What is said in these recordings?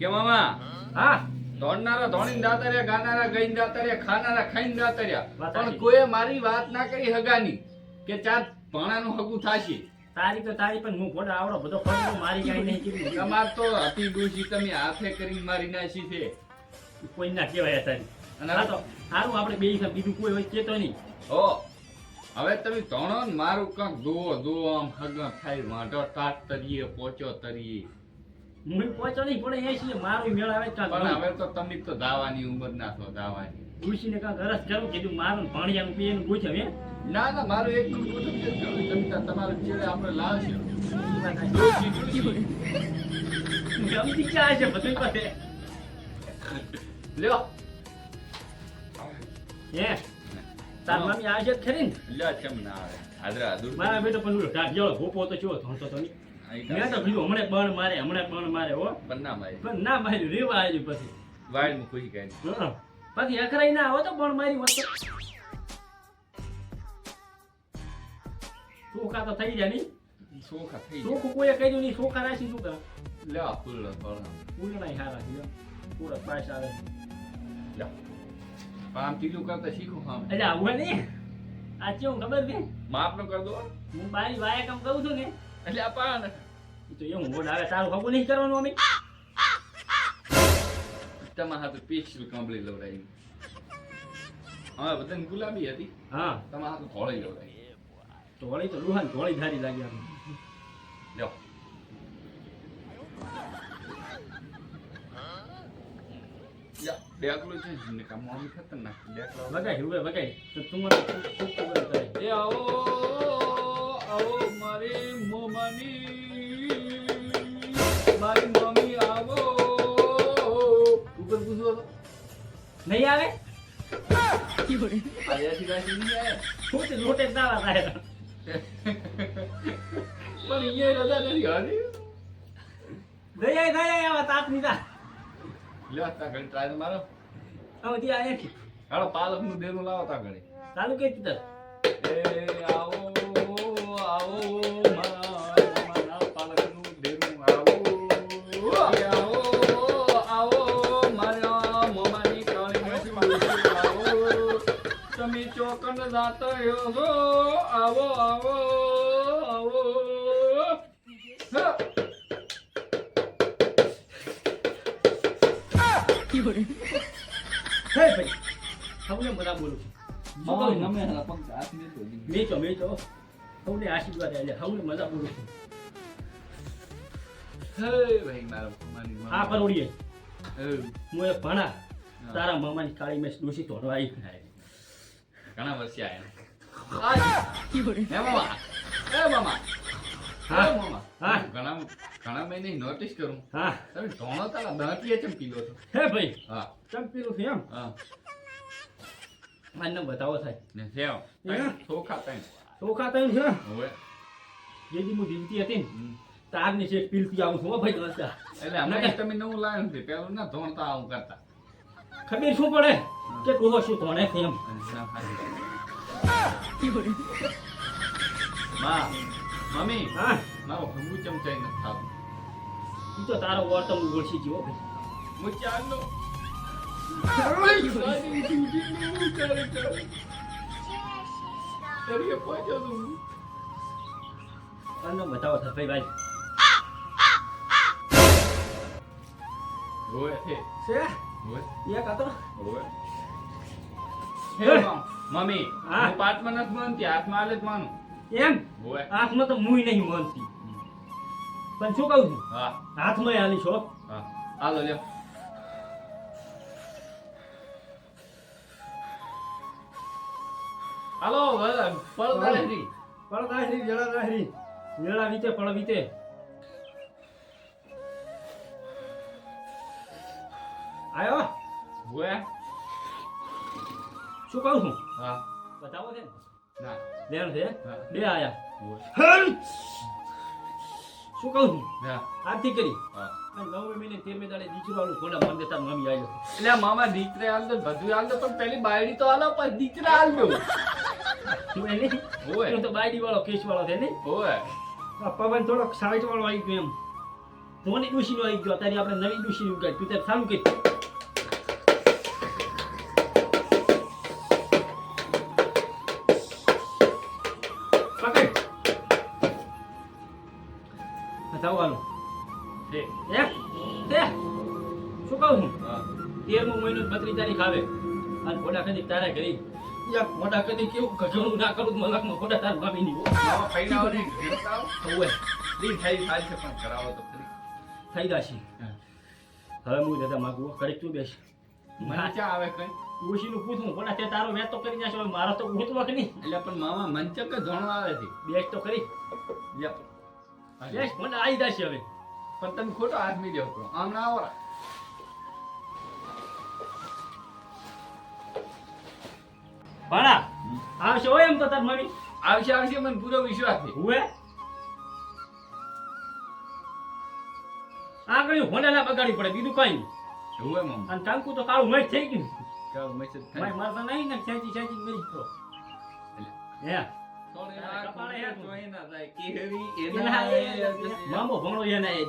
કે મામા? હા. દોડનારા દોડીને જાતા રહ્યા ગાનારા ગઈને જાતા રહ્યા ખાનારા ખાઈને જાતા રહ્યા. પણ કોઈ મારી વાત ના કરી હગાની કે ચાર ભાણાનું હગું થાશે? તારી તો તારી પણ હું ફોટો આવડો બધો ફોટો મારી કાંઈ નહીં કીધું. તમાર તો હતી ડોશી તમે હાથે કરી મારી નાખી છે. કોઈ ના કહેવાય તારી. અને હા તો સારું આપણે બે બીજું કોઈ હોય કેતો નહીં. હો હવે તમે ધોણો ને મારું કંઈક દો દો આમ હગા થાય વાંઢો તાટ તરીએ પોચો તરીએ. હું પહોંચો નહીં પણ એ છીએ મારું મેળ આવે પણ હવે તો તમે તો દાવાની ઉંમર ના તો દાવાની. ડૂસીને કાંઈક અરસ કરું કીધું મારું ભાણિયાનું પીએનું પૂછ્યું હે ના ના મારું એક છે તમે તમારું ચેડે આપણે લાવશે ગમતી ક્યાં છે બધું. પાસે લ્યો. હે તાર મમ્મી આવશે જ ખરી ને? લ્યો કેમ ના આવે? હાજરા મારા બેટો પણ ઢાઢિયાળો ભોપો તો ચો ધોણતો તો નહીં મેં તો કીધું હમણાં બણ મારે હમણાં બણ મારે હો. બન્ના મારી પણ ના માર્યું રેવા આવ્યું પછી. વાડમાં ખુશી પછી અખરાઈ ના આવો તો બણ મારી હોત તો. ચોખા તો થઈ જાય નહીં. થઈ કોઈએ કર્યું નહીં ચોખા રાખી શું કરે? લ્યો ફૂલ ફળ ઉલણાય હારા પૂરા પાસ આવે. પણ આમ ટીલું કરતા શીખો હા એટલે આવું નહીં. આ કેવું ખબર છે? માપ નો કર દો. હું બારી વાયા કામ કરું છું ને. એટલે આ પાન ઈ તો એ હું આવે તારું ખબર નહીં કરવાનું અમે તમારા હાથે પેસ્ટલ કાંબળી લવડાવી હા બધાને ગુલાબી હતી હા તમારા હાથે ધોળી લવડાવી ધોળી તો લુહાન ધોળી ધારી લાગી આમ લ્યો ડેકલું છે ને કામ મમ્મી ખતરનાક ડેકલો વગાય હવે વગાય તો તું મને ખૂબ ખૂબ કરે એ આવો આવો મારી મમ્મી. મારી મમ્મી આવો. ઉપર પૂછો નહીં આવે? પાલકનું દેરું લાવો તા ઘડી ચાલુ કે આવો. ચોકન જાતો છો આવો આવો આવો હવે બધા બોલું. મેચો મેચો સૌને આશીર્વાદ એટલે સૌને મજા બોલું છું હે ભાઈ મારા મમાની પરોડીએ હું એ ભણા. તારા મામાની કાળી મેં ડોસી તોડવા આવી ઘણા વર્ષે હે. મામા. હા. મામા. હા. ઘણા ઘણા મહિને નોટિસ કરું. હા. તમે ધોણો તારા દાંતીએ ચમ પીલો હે ભાઈ. હા. ચંપીલું છે એમ? હા. મને બતાવો થાય. ને સેવ ચોખા તઈ ચોખા તઈ છે? હવે. જે દી હું જીવતી હતી ને તારની છે પીલતી આવું છું ભાઈ દોસ્તા એટલે હમણાં તમે નવું લાવ્યું નથી પેલું ના ધોણતા આવું કરતા. ખબર શું પડે? કે ડોહો શું ધોણે છે એમ. માં મમ્મી હા? મારો હગુ ચમચાઈ નથી ખાવું ઈ તો તારો વર્તન ઓળખી ગયો ભાઈ. હું તરીકે પહોંચ્યો તું અન્ન બતાવો થાય ભાઈ ભાઈ રોય છે છે રોય એક હતો રોય મમ્મી હા? હું પાઠમાં નથી માનતી હાથમાં હાલે જ માનું. એમ? હાથમાં તો મુય નહીં માનતી. પણ શું કહું છું? હા. હાથમાં આલી છો હા. હાલો લ્યો. હાલો વલ- પળ વેળાદાહરી વેળા વીતે પળ વીતે. આયો? બોયા શું કહું છું? હા. બતાવો છે ના? લેણ છે? બે આયા. શું કહું છું? હા આરતી કરી. હા. મહિને નવમે મહિને દાડે દીકરો આલું ઘોડા મન દેતા મમ્મી આવ્યો એટલે મામા દીકરે હાલ દો બધું હાલ દો પણ પેલી બાયડી તો હાલો પણ દીકરા હાલ દો તું ઓય. એનો તો બાયડી વાળો કેસ વાળો છે નહીં ઓય. પવન થોડોક સાઈટ વાળો આવી ગયો એમ. ધોની ડૂસીનો આવી ગયો. તારી આપણે નવી ડૂસી ઉગાડી. તું તાર સારું કે પકડ. એ. હે? શું કહું છું. તેરમો મહિનો બત્રીસ તારીખ આવે. અને ખોટા કદી તારે કરી ખોટા કદી કેવું? ના કરું તાર. દી થઈ થાય છે પણ કરાવો તો ખરી. થઈ જશે. હવે હું દાદા માગું કડીક તું બેસ. મને ક્યાં આવે કઈ? ડોશીનું પૂછું ખોટા તે તારો વેત તો કરી નાખ્યો મારો તો કે નહીં? એટલે પણ મામા મંચક જ આવે છે. બેસ તો કરી. બેસ મને આવી જશે હવે. પણ તમે ખોટો હાથ મી દેવો કરો આમ ના આવો ભાડા? આવશે હોય એમ તો તાર મમ્મી? આવશે આવશે મને પૂરો વિશ્વાસ છે. હુએ? આગળ હોને ના બગાડી પડે બીજું કઈ નહીં. હુએ મમ્મી. અને કંકુ તો કાળું મય થઈ ગયું. ચાલ મેસેજ માય મારે તો નહીં ને ખેંચી ખેંચી મેરી તો હે? મામો ભણો એને એ જ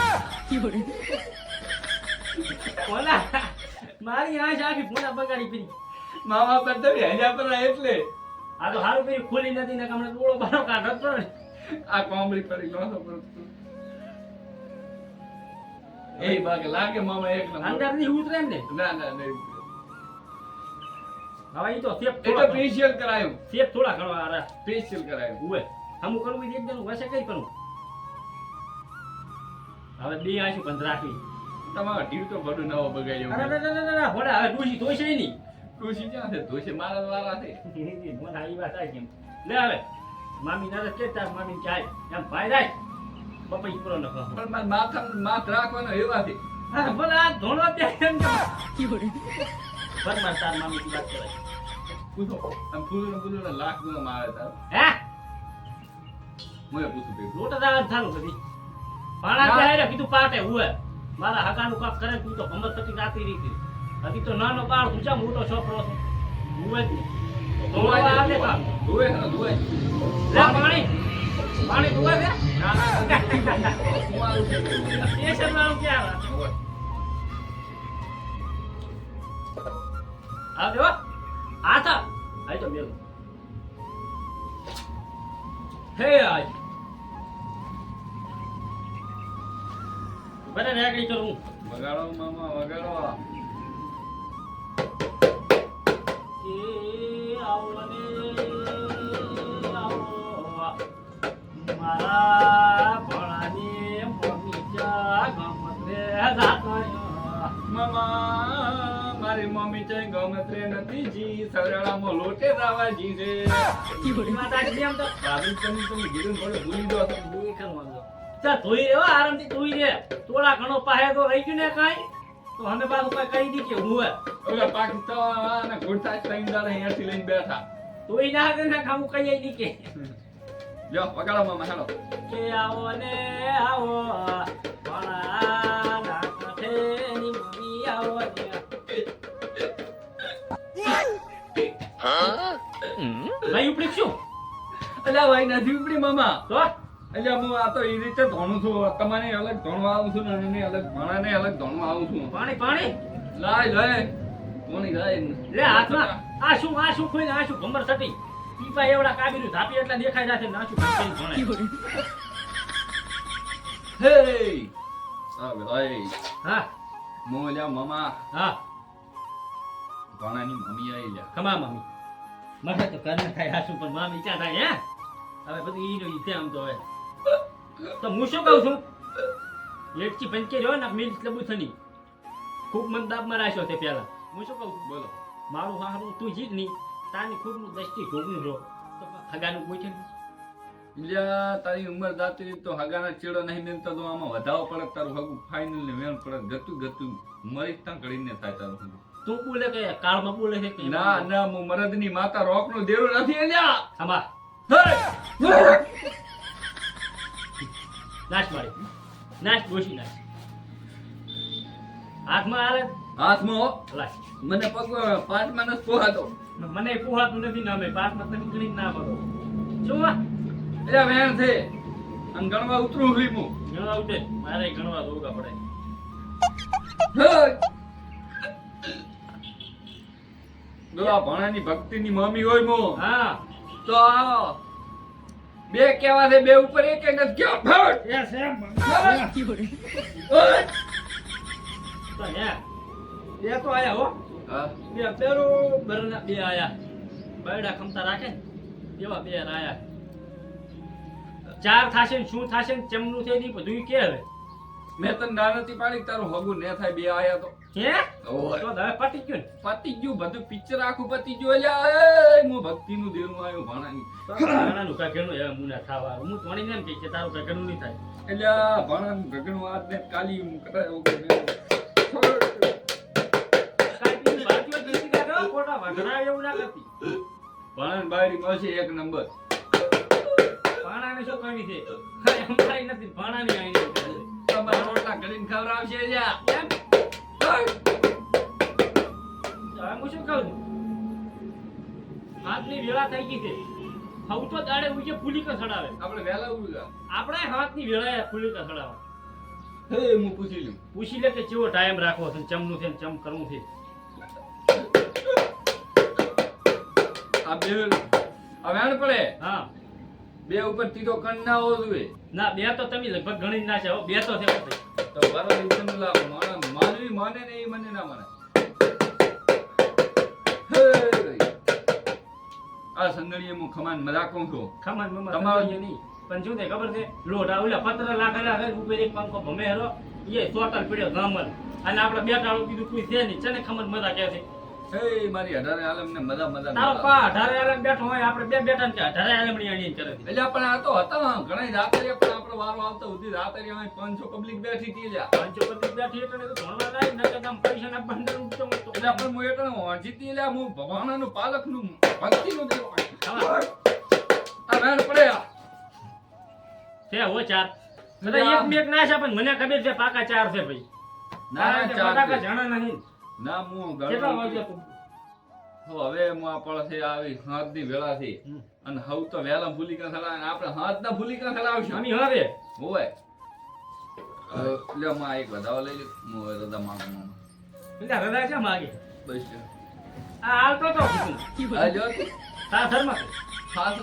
મારી આંખ આખી પૂરા બગાડી પડી મામા પર તમે હેજા પર એટલે. આ તો હારું પેલી ખુલી નથી ને હમણાં ડોળો બારો કાઢો ને આ કોમડી પર નહોતો પડતો. એ બાગ લાગે મામા એક નંબર. અંદરની ઉતરે ને. ના ના નહીં હવે ઈ તો સેફ એ તો થોડા સ્પેશિયલ કરાયું. સેફ થોડા ઘણો આરા સ્પેશિયલ કરાયું. ઉવે હમું કરવું એકદમ વસે કઈ કરું હવે બે આશું બંધ રાખી. તમારો ઢીર તો બધું નવો બગાડ્યો અરે, ના ના ના હોડા હવે ડૂસી ધોશે નહીં. ખુશી ક્યાં છે ધોશે મારા વાળા છે. મને આવી વાત આવી લે આવે. મામી ના કે તાર મામી ચાય. એમ ભાઈ રાખ બપઈ પૂરો ન કહો પણ માર માથા માથ રાખવાનો એવા છે. હા બોલ આ ધોણો તે એમ કે બરમાર તાર મામી ની વાત કરાય પૂછો. આમ ફૂલું ને લાખ ગુનો મારે તાર. હે? મોય પૂછું ભાઈ લોટા દાવા થાલું બધી પાણા. કે હારે કીધું પાટે હુએ. મારા હકાનું કાપ કરે તું તો હમત થતી રાતી રીતી હજી તો નાનો બાળ તું ચા મોટો છોકરો છે? ધુવે જ ધોવા આવે કામ ધોવે છે લે પાણી. પાણી ધુવે દે ના ના. કુંવારું છે સ્ટેશન આવે? ધોવે. દેવો આ થા. આઈ તો મેલો હે આજ બરે રેગડી કરું વગાડો મામા વગાડો. મારા ભણાની મમ્મી ચા જાતો મમા મારી મમ્મી છે ગમત્રે નથી જી સવરાળામાં લોટે રાવાજી છે માતાજી એમ તો રે આરામથી ધોઈ રે થોડા ઘણો પાહે તો રહી ગયું ને કાંઈ તો અમે પાછું કઈ કહી દી કે હું હે. ઓલા પાકિસ્તાન અને ઘોડતા ત્રણ દાડા અહીંયાથી લઈને બેઠા. ના દે ને કામ કઈ દી કે. લ્યો વગાડો મામા હેલો. કે આવો ને આવો ના કાંઠેની મમ્મી આવો ભાઈ ઉપડી શું? અલા ભાઈ નથી ઉપડી મામા. તો? અલ્યા હું આ તો એ રીતે ધોણું છું. તમારે અલગ ધોણવા આવું છું ને એને અલગ ભણાને અલગ ધોણવા આવું છું. પાણી પાણી? લાય લાય. કોની લાય? લે હાથમાં. આ શું આ શું ખોઈને આ શું ભમર સટી? પીપા એવડા કાબીનું ધાપી એટલા દેખાય જાશે ને આ શું ભણે. હે! આ ભાઈ. હા. મો લ્યા મામા. હા. ભણાની મમ્મી આવી લ્યા. કમા મમ્મી. મને તો કરને થાય હાસુ પણ મામી ક્યાં થાય હે? હવે બધું ઈ નો ઈ આમ તો હવે. તો હું શું કહું છું? લેટકી પંચે રહ્યો ને મિલ લબુ થની ખૂબ મંદાબમાં રાખ્યો તે પહેલા. હું શું કહું છું? બોલો. મારું હારું તું જીત નહીં. તારી ખુદનું દ્રષ્ટિ ઘોગનું રહો. તો હગાનું કોઈ છે લ્યા તારી ઉંમર દાતી તો હગાના ચેડો નહીં મેલતા તો આમાં વધાવો પડે તારું હગું ફાઇનલ ને વેણ પડે ગતું ગતું. મરી ત્યાં કરીને થાય તારું હગું. તું બોલે કે કાળમાં બોલે છે કે ના ના હું મરદની માતા રોક દેરો નથી અલ્યા આમાં. હે! નાશ મારી. નાશ ગોશી નાશ. હાથમાં આલે હાથમાં લાશ. મને પગ પાંચ નથી પોહાતો મને પોહાતું નથી નામે પાંચ મત નીકળી ના પડો. શું? એટલે વેણ છે. અને ગણવા ઉતરું છું હું. ગણવા ઉઠે મારે ગણવા દોગા પડે. આ ભણાની ભક્તિની મમ્મી હોય મો હા. તો આ બે કેવા છે બે ઉપર એક એક જ કેવા ફટ યસ એમ! તો હે બે તો આયા હો. હા. બે પેરો બરના બે આયા. બરડા ખમતા રાખે એવા બે આયા. ચાર થાશે ને શું થાશે ને ચમનું થઈ નહીં બધું કે હવે. મેં તને દાનતી પાડી તારું હગું ને થાય બે આયા તો. હે. તો હવે પટી ગયું ને? પતી ગયું બધું પિક્ચર આખું પતી ગયું. અલ્યા એ હું ભક્તિનું દેવું આવ્યું ભાણાની. તો ઘણાનું કાકેનું હવે મુના ખાવા હું તોડીને એમ કે તારું કાકેનું નહીં થાય. એટલે આ ભાણાનું ગગનું આજ ને કાલી હું કરાય એવું કે મેં- કાંઈ બાકી દેશી કાકા ખોટા વાઘરા એવું ના કરતી. ભાણાની બાયડી મળશે એક નંબર. પાણાને શું કરવી છે? એમ કાંઈ નથી પાણાની આઈ તમારા રોટલા કરીને ખવડાવશે હવે હું શું કહું હાથની વેળા થઈ ગઈ છે. હવ તો દાડે ઉજે ફૂલી કા સડાવે. આપણે વહેલા ઊભા આપણે હાથની વેળા ફૂલી કા સડાવે. હે હું પૂછી લઉં. પૂછી લે કે કેવો ટાઈમ રાખવો છે ચમનું છે ને ચમ કરવું છે. આ બે આ વેણ પડે. હા. બે ઉપર તીરો કણ ના હોવો જોઈએ. ના બે તો તમે લગભગ ગણી ના છે હો બે તો છે હો ભાઈ. તો બારો દિવસનું લાવ. માણસ માનવી માને ને એ મને ના માને. આ સંગણીએ હું ખમાન મજાકો છું. ખમાન મમણ તમારો- તમારો નહીં. પણ શું થાય ખબર છે આ ઓલા પત્ર લાગેલા હે ઉપર એક પંખો ભમે હેરો એ સોટલ પડ્યો ગામર અને આપણે બે ટાળું કીધું કોઈ છે નહીં. ચને ખમણ મજા કહે છે. હે મારી અઢારે આલમ ને મજા મજા તારો પા અઢારે આલમ બેઠો હોય આપણે બે બેઠા ને કે અઢારે આલમણી આણી કરે એટલે પણ આ તો હતા ઘણા રાતે પણ આપણો વારો આવતો સુધી રાતે અહીં પાંચસો પબ્લિક બેઠી હતી લ્યા. પાંચસો પચીસ બેઠી એટલે તો ભણવા જાય ને બંદર. એટલે હું એટલે લ્યા હું દેવ આ વેણ પડે. હો ચાર. બધા એક મેક ના છે પણ મને ખબર છે પાકા ચાર છે ભાઈ. ના ચાર. નહીં. ના હું કેટલા તું? હવે હું આ પડશે આવી હાથની વેળા થી અને હવ તો વેલા ભૂલી કાં થલા આપણે હાથ ના ભૂલી કાં આવશે? આની હવે. હોય લે માં એક વધાવા લઈ લે હું દાદા માંગુ એટલે રદા છે માગે? બસ આ હાલતો તો. આ જો. તારા ધર્મ. ખાસ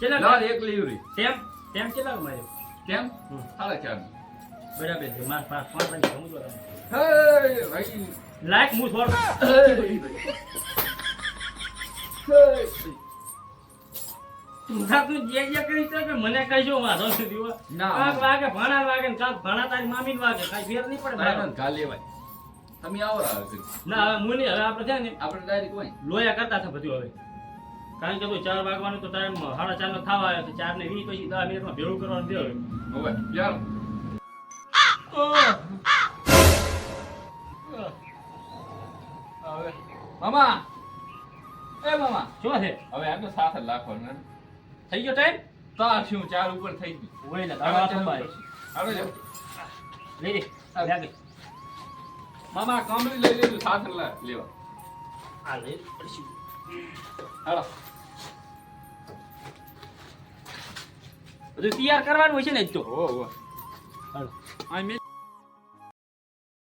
કેટલા લાલ એક લીવરી. તેમ? તેમ કેટલા મારે તેમ? હમ. ચાલ ચાર. બરાબર છે માર પાંચ પાંચ સમજો તમે. હે ભાઈ. લાયક હું તું જે જે કરી કે મને કહીજો વાંધો છે દીવો. કાંક વાગે ભાણા વાગે ને કાંક ભાણા તારી મામી વાગે. કાંઈ ફેર નહીં પડે કાલે ભાઈ. તમે આવો ના હવે હવે આપણે છે ને આપણે ડાયરેક્ટ હોય લોયા કરતા હતા બધું હવે. કારણ કે તો ચાર વાગવાનો તો ટાઈમ સાડા ચાર નો થવા આવ્યો છે ચાર ને વીસ પછી દસ મિનિટમાં ભેળું કરવાનું દે હવે. ચાલો. મામા! એ મામા શું છે? હવે આટલો સાથ જ લાખો ને. થઈ ગયો ટાઈમ તાર શું ચાર ઉપર થઈ ગયું. હોય ને હવે સંભાળ. હવે જો. લઈ લે લાગે મામા કામરી લઈ લીધું સાથે લા- લેવા. આ લઈ પડશું. હાલો. બધું તૈયાર કરવાનું હોય છે ને જ તો? ઓ ઓ હાલો. આ મેં